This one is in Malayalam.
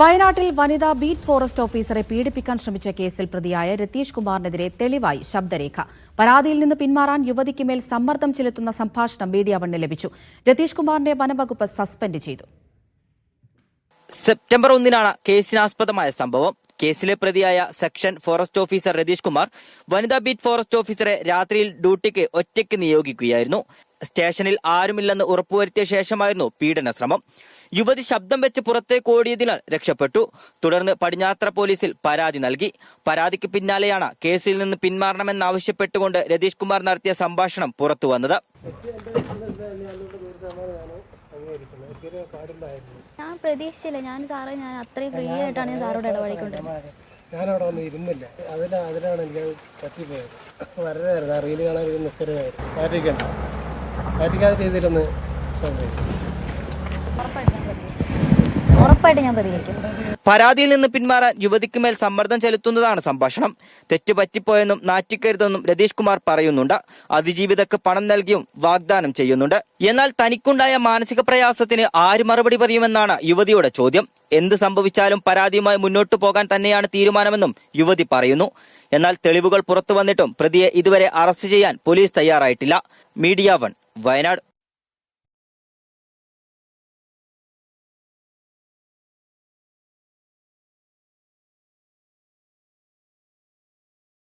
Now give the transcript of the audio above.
വയനാട്ടിൽ വനിതാ ബീറ്റ് ഫോറസ്റ്റ് ഓഫീസറെ പീഡിപ്പിക്കാൻ ശ്രമിച്ച കേസിൽ പ്രതിയായ രതീഷ് കുമാറിനെതിരെ തെളിവായി ശബ്ദരേഖ. പരാതിയിൽ നിന്ന് പിന്മാറാൻ യുവതിക്ക് മേൽ സമ്മർദ്ദം ചെലുത്തുന്ന സംഭാഷണം മീഡിയ വണ്ണിന് ലഭിച്ചു. രതീഷ് കുമാറിനെ വനംവകുപ്പ് സസ്പെൻഡ് ചെയ്തു. സെപ്റ്റംബർ ഒന്നിനാണ് കേസിനാസ്പദമായ സംഭവം. കേസിലെ പ്രതിയായ section forest officer Ratheesh Kumar വനിതാ ബീറ്റ് ഫോറസ്റ്റ് ഓഫീസറെ രാത്രിയിൽ ഡ്യൂട്ടിക്ക് ഒറ്റയ്ക്ക് നിയോഗിക്കുകയായിരുന്നു. സ്റ്റേഷനിൽ ആരുമില്ലെന്ന് ഉറപ്പുവരുത്തിയ ശേഷമായിരുന്നു പീഡന ശ്രമം. യുവതി ശബ്ദം വെച്ച് പുറത്തേക്ക് ഓടിയതിനാൽ രക്ഷപ്പെട്ടു. തുടർന്ന് പടിഞ്ഞാത്ര പോലീസിൽ പരാതി നൽകി. പരാതിക്ക് പിന്നാലെയാണ് കേസിൽ നിന്ന് പിന്മാറണമെന്നാവശ്യപ്പെട്ടുകൊണ്ട് രതീഷ് കുമാർ നടത്തിയ സംഭാഷണം പുറത്തു വന്നത്. ഞാൻ പ്രതീക്ഷിച്ചില്ല. ഞാൻ സാറേ ഞാൻ അത്രയും ഫ്രീ ആയിട്ടാണ് ഞാൻ സാറോട് ഇടപെടിക്കൊണ്ടിരുന്നത് ഞാനവിടെ വന്ന് ഇരുന്നില്ല. അതില അതിലാണ് എനിക്ക് പറ്റിപ്പോയത്. വരരായിരുന്നു ആ റീൽ കാണാൻ നിൽക്കരുതായിരുന്നു മാറ്റിക്കണ്ട രീതിയിലൊന്ന് ഉറപ്പായിട്ട് ഞാൻ പ്രതികരിക്കും. പരാതിയിൽ നിന്ന് പിന്മാറാൻ യുവതിക്ക് മേൽ സമ്മർദ്ദം ചെലുത്തുന്നതാണ് സംഭാഷണം. തെറ്റ് പറ്റിപ്പോയെന്നും നാറ്റിക്കരുതെന്നും രതീഷ് കുമാർ പറയുന്നുണ്ട്. അതിജീവിതക്ക് പണം നൽകിയും വാഗ്ദാനം ചെയ്യുന്നുണ്ട്. എന്നാൽ തനിക്കുണ്ടായ മാനസിക പ്രയാസത്തിന് ആര് മറുപടി പറയുമെന്നാണ് യുവതിയുടെ ചോദ്യം. എന്ത് സംഭവിച്ചാലും പരാതിയുമായി മുന്നോട്ടു പോകാൻ തന്നെയാണ് തീരുമാനമെന്നും യുവതി പറയുന്നു. എന്നാൽ തെളിവുകൾ പുറത്തു വന്നിട്ടും പ്രതിയെ ഇതുവരെ അറസ്റ്റ് ചെയ്യാൻ പോലീസ് തയ്യാറായിട്ടില്ല. Media one. വയനാട്